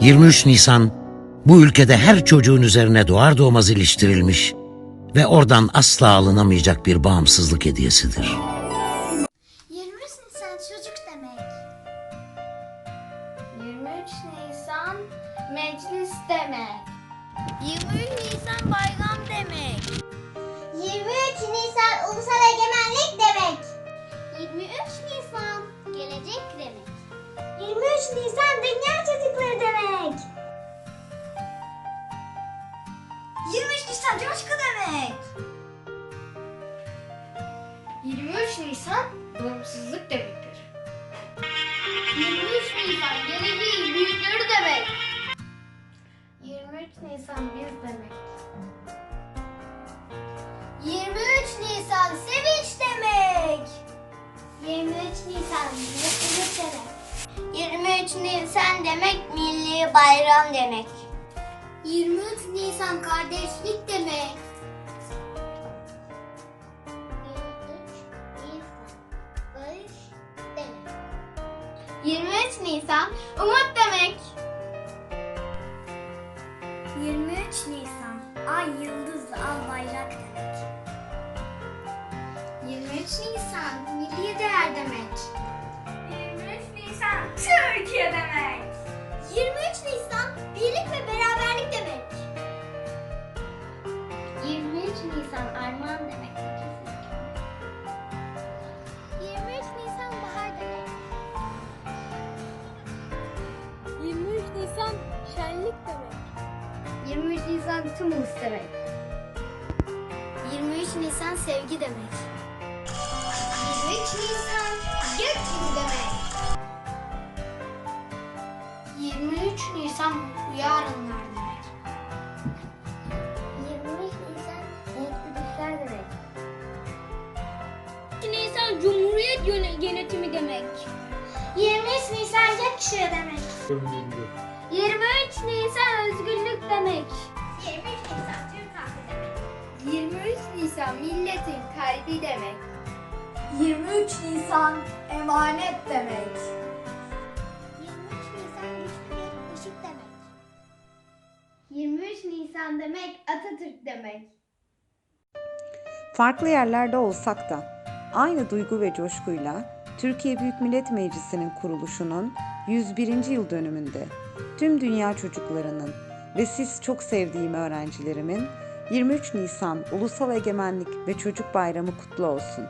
23 Nisan bu ülkede her çocuğun üzerine doğar doğmaz iliştirilmiş ve oradan asla alınamayacak bir bağımsızlık hediyesidir. 23 Nisan çocuk demek. 23 Nisan meclis demek. 23 Nisan bayram demek. 23 Nisan ulusal egemenlik demek. 23 Nisan gelecek demek. 23 Nisan 23 Nisan coşku demek. 23 Nisan bağımsızlık demektir. 23 Nisan geleceğin büyükleri demek. 23 Nisan biz demek. 23 Nisan sevinç demek. 23 Nisan mutluluk demek. 23 Nisan demek milli bayram demek. 23 Nisan kardeşlik demek. 23 Nisan umut demek. 23 Nisan ay yıldız al bayrak demek. 23 Nisan milli değer demek. 23 Nisan Türkiye demek. Nisan armağan demek. 23 Nisan bahar demek. 23 Nisan şenlik demek. 23 Nisan tüm ulus demek. 23 Nisan sevgi demek. 23 Nisan gökyüzü demek. 23 Nisan mutlu Nisan Cumhuriyet yöne- yönetimi demek. 23 Nisan gökkuşağı demek. 23 Nisan özgürlük demek. 23 Nisan Türk halkı demek. 23 Nisan milletin kalbi demek. 23 Nisan emanet demek. 23 Nisan güçlü bir ışık demek. 23 Nisan demek Atatürk demek. Farklı yerlerde olsak da aynı duygu ve coşkuyla Türkiye Büyük Millet Meclisi'nin kuruluşunun 101. yıl dönümünde tüm dünya çocuklarının ve siz çok sevdiğim öğrencilerimin 23 Nisan Ulusal Egemenlik ve Çocuk Bayramı kutlu olsun.